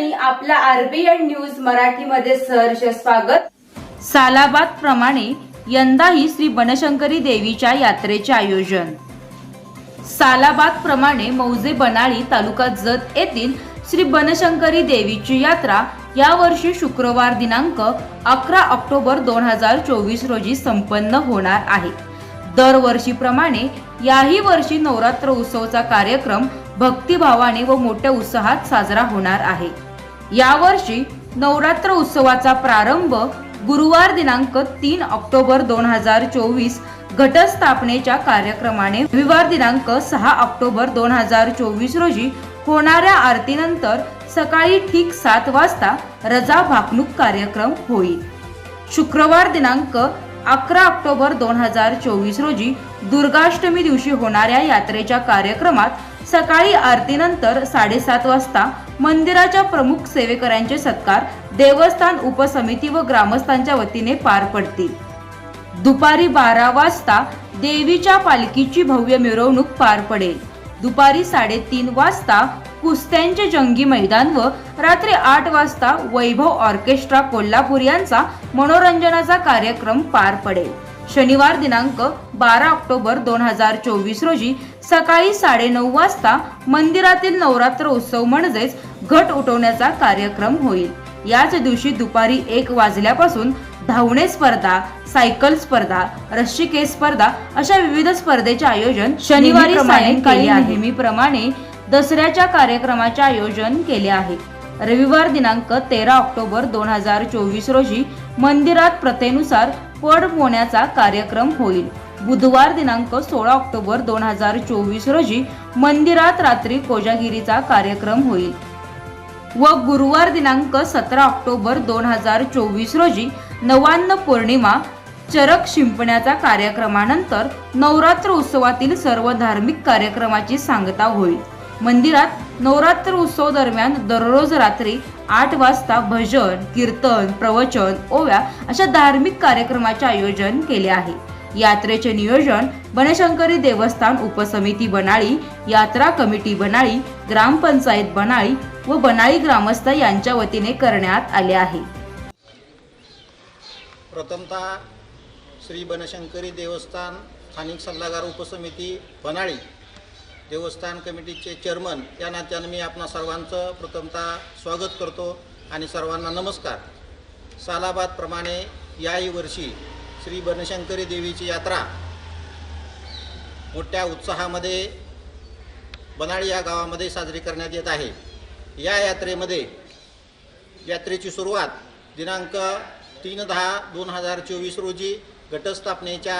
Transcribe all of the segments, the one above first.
नमस्कार आपला आपल्या आरबीएन न्यूज मराठीमध्ये सहर्ष स्वागत. सालाबाद प्रमाणे यंदाही श्री बनशंकरी देवीच्या यात्रेचे आयोजन. सालाबाद प्रमाणे मौजे बनाळी तालुका जत येथील श्री बनशंकरी देवीची यात्रा यावर्षी शुक्रवार दिनांक अकरा ऑक्टोबर दोन हजार चोवीस रोजी संपन्न होणार आहे. दरवर्षीप्रमाणे याही वर्षी नवरात्र उत्सवचा कार्यक्रम भक्तिभावाने व मोठ्या उत्साहात साजरा होणार आहे. यावर्षी नवरात्र उत्सवाचा प्रारंभ गुरुवार दिनांक तीन ऑक्टोबर दोन हजार चोवीस घटस्थापनेच्या कार्यक्रमाने रविवार दिनांक सहा ऑक्टोबर दोन हजार चोवीस रोजी होणाऱ्या आरतीनंतर सकाळी ठीक सात वाजता रजा भाकणूक कार्यक्रम होईल. शुक्रवार दिनांक अकरा ऑक्टोबर दोन हजार चोवीस रोजी दुर्गाष्टमी दिवशी होणाऱ्या यात्रेच्या कार्यक्रमात सकाळी आरतीनंतर साडेसात वाजता मंदिराच्या प्रमुख सेवेकऱ्यांचे सत्कार देवस्थान उपसमिती व ग्रामस्थांच्या वतीने पार पडतील. दुपारी बारा वाजता देवीच्या पालखीची भव्य मिरवणूक पार पडेल. दुपारी साडेतीन वाजता कुस्त्यांचे जंगी मैदान व रात्री आठ वाजता वैभव ऑर्केस्ट्रा कोल्हापूर यांचा मनोरंजनाचा कार्यक्रम पार पडेल. शनिवार दिनांक बारा ऑक्टोबर दोन हजार चोवीस रोजी सकाळी साडेनऊ वाजता मंदिरातील नवरात्र उत्सव म्हणजेच घट उठवण्याचा कार्यक्रम होईल. याच दिवशी दुपारी एक वाजल्यापासून धावणे स्पर्धा सायकल स्पर्धा रस्सी स्पर्धा अशा विविध स्पर्धेचे आयोजन शनिवारी सायंकाळी नेहमीप्रमाणे दसऱ्याच्या कार्यक्रमाचे आयोजन केले आहे. रविवार दिनांक तेरा ऑक्टोबर दोन हजार चोवीस रोजी मंदिरात प्रथेनुसार पड पोहण्याचा कार्यक्रम होईल. बुधवार दिनांक सोळा ऑक्टोबर दोन हजार चोवीस रोजी मंदिरात रात्री कोजागिरीचा कार्यक्रम होईल. व गुरुवार दिनांक सतरा ऑक्टोबर दोन हजार चोवीस रोजी नवान्न पौर्णिमा चरक शिंपण्याचा कार्यक्रमानंतर नवरात्र उत्सवातील सर्व धार्मिक कार्यक्रमाची सांगता होईल. मंदिरात नवरात्र उत्सव दरम्यान दररोज रात्री आठ वाजता भजन कीर्तन प्रवचन ओव्या अशा धार्मिक कार्यक्रमाचे आयोजन केले आहे. यात्रेचे नियोजन बनशंकरी देवस्थान उपसमिती बनाळी यात्रा कमिटी बनाळी ग्रामपंचायत बनाळी व बनाळी ग्रामस्थ यांच्या वतीने करण्यात आले आहे. प्रथमतः श्री बनशंकरी देवस्थान स्थानिक सल्लागार उपसमिती बनाळी देवस्थान कमिटीचे चेअरमन या नात्यानं मी आपणा सर्वांचं प्रथमतः स्वागत करतो आणि सर्वांना नमस्कार. सालाबादप्रमाणे याही वर्षी श्री बनशंकरी देवीची यात्रा मोठ्या उत्साहामध्ये बनाळी या गावामध्ये साजरी करण्यात येत आहे. या यात्रेमध्ये यात्रेची सुरुवात दिनांक तीन दहा दोन हजार चोवीस रोजी घटस्थापनेच्या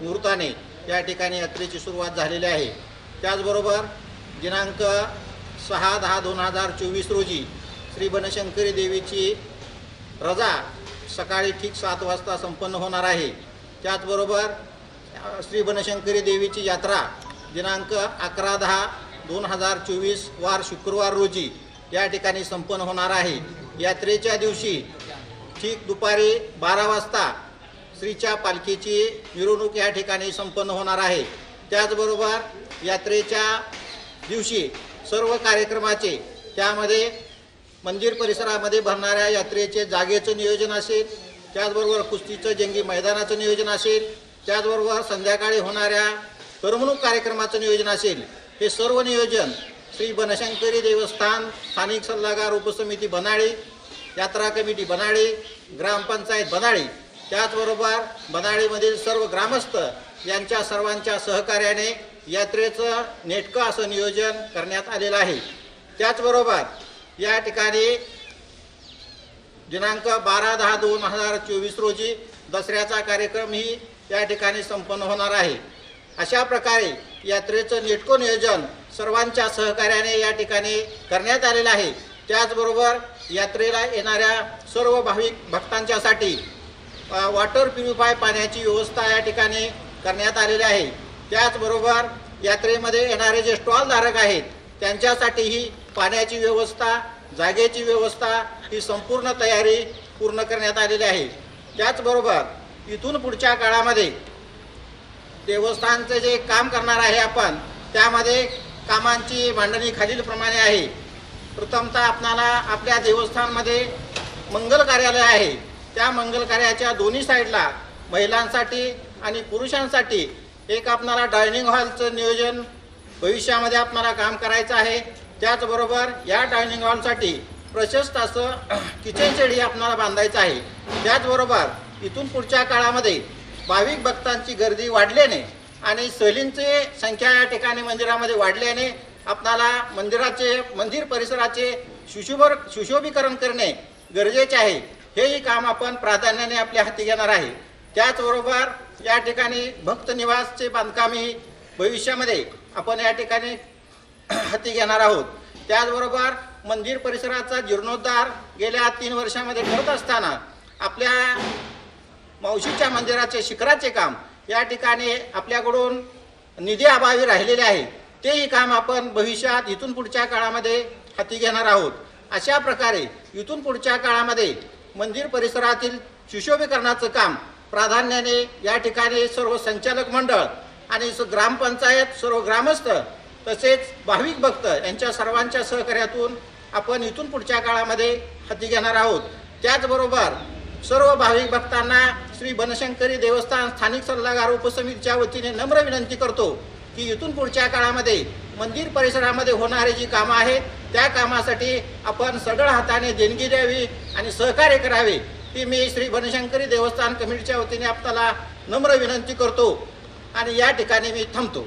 मुहूर्ताने या ठिकाणी यात्रेची सुरुवात झालेली आहे. त्याचबरोबर दिनांक सहा दहा दोन हजार चोवीस रोजी श्री बनशंकरी देवीची रजा सकाळी ठीक सात वाजता संपन्न होणार आहे. त्याचबरोबर श्री बनशंकरी देवीची यात्रा दिनांक अकरा दहा दोन हजार चोवीस वार शुक्रवार रोजी या ठिकाणी संपन्न होणार आहे. यात्रेच्या दिवशी ठीक दुपारी बारा वाजता श्रीच्या पालखीची मिरवणूक या ठिकाणी संपन्न होणार आहे. त्याचबरोबर यात्रेच्या दिवशी सर्व कार्यक्रमाचे त्यामध्ये मंदिर परिसरामध्ये भरणाऱ्या यात्रेचे जागेचं नियोजन असेल त्याचबरोबर कुस्तीचं जंगी मैदानाचं नियोजन असेल त्याचबरोबर संध्याकाळी होणाऱ्या करमणूक कार्यक्रमाचं नियोजन असेल हे सर्व नियोजन श्री बनशंकरी देवस्थान स्थानिक सल्लागार उपसमिती बनाळी यात्रा कमिटी बनाळी ग्रामपंचायत बनाळी त्याचबरोबर बनाळीमधील सर्व ग्रामस्थ यांच्या सर्वांच्या सहकार्याने यात्रेचं नेटकं असं नियोजन करण्यात आलेलं आहे. त्याचबरोबर या ठिकाणी दिनांक बारा दहा दोन हजार चोवीस रोजी दसऱ्याचा कार्यक्रमही या ठिकाणी संपन्न होणार आहे. अशा प्रकारे यात्रेचं नेटको नियोजन सर्वांच्या सहकार्याने या ठिकाणी करण्यात आलेलं आहे. त्याचबरोबर यात्रेला येणाऱ्या सर्व भाविक भक्तांच्यासाठी वॉटर प्युरिफाय पाण्याची व्यवस्था या ठिकाणी करण्यात आलेली आहे. त्याचबरोबर यात्रेमध्ये येणारे जे स्टॉलधारक आहेत त्यांच्यासाठीही पाण्याची व्यवस्था जागेची व्यवस्था ही संपूर्ण तयारी पूर्ण करण्यात आलेली आहे. त्याचबरोबर इथून पुढच्या काळामध्ये देवस्थानचं जे काम करणार आहे आपण त्यामध्ये कामांची मांडणी खालीलप्रमाणे आहे. प्रथमतः आपणाला आपल्या देवस्थानमध्ये मंगल कार्यालय आहे. त्या मंगल कार्याच्या दोन्ही साईडला महिलांसाठी आणि पुरुषांसाठी एक आपणाला डायनिंग हॉलचं नियोजन भविष्यामध्ये आपणाला काम करायचं आहे. त्याचबरोबर या डायनिंग हॉलसाठी प्रशस्त असं किचन शेड ही आपणाला बांधायचं आहे. त्याचबरोबर इथून पुढच्या काळामध्ये भाविक भक्तांची गर्दी वाढल्याने आणि सहलींची संख्या या ठिकाणी मंदिरामध्ये वाढल्याने आपणाला मंदिराचे मंदिर परिसराचे सुशोभर सुशोभीकरण करणे गरजेचे आहे. हेही काम आपण प्राधान्याने आपल्या हाती घेणार आहे. त्याचबरोबर या ठिकाणी भक्त निवासचे बांधकामही भविष्यामध्ये आपण या ठिकाणी हाती घेणार आहोत. त्याचबरोबर मंदिर परिसराचा जीर्णोद्धार गेल्या तीन वर्षामध्ये करत असताना आपल्या मावशीच्या मंदिराचे शिखराचे काम या ठिकाणी आपल्याकडून निधी अभावी राहिलेले आहे. तेही काम आपण भविष्यात इथून पुढच्या काळामध्ये हाती घेणार आहोत. अशा प्रकारे इथून पुढच्या काळामध्ये मंदिर परिसरातील सुशोभीकरणाचं काम प्राधान्याने या ठिकाणी सर्व संचालक मंडळ आणि ग्रामपंचायत सर्व ग्रामस्थ तसेच भाविक भक्त यांच्या सर्वांच्या सहकार्यातून आपण इथून पुढच्या काळामध्ये हाती घेणार आहोत. त्याचबरोबर सर्व भाविक भक्तांना श्री बनशंकरी देवस्थान स्थानिक सल्लागार उपसमितीच्या वतीने नम्र विनंती करतो की इथून पुढच्या काळामध्ये मंदिर परिसरामध्ये होणारी जी कामं आहेत त्या कामासाठी आपण सढळ हाताने देणगी द्यावी आणि सहकार्य करावे ती मी श्री बनशंकरी देवस्थान कमिटीच्या वतीने आपल्याला नम्र विनंती करतो. आणि या ठिकाणी मी थांबतो.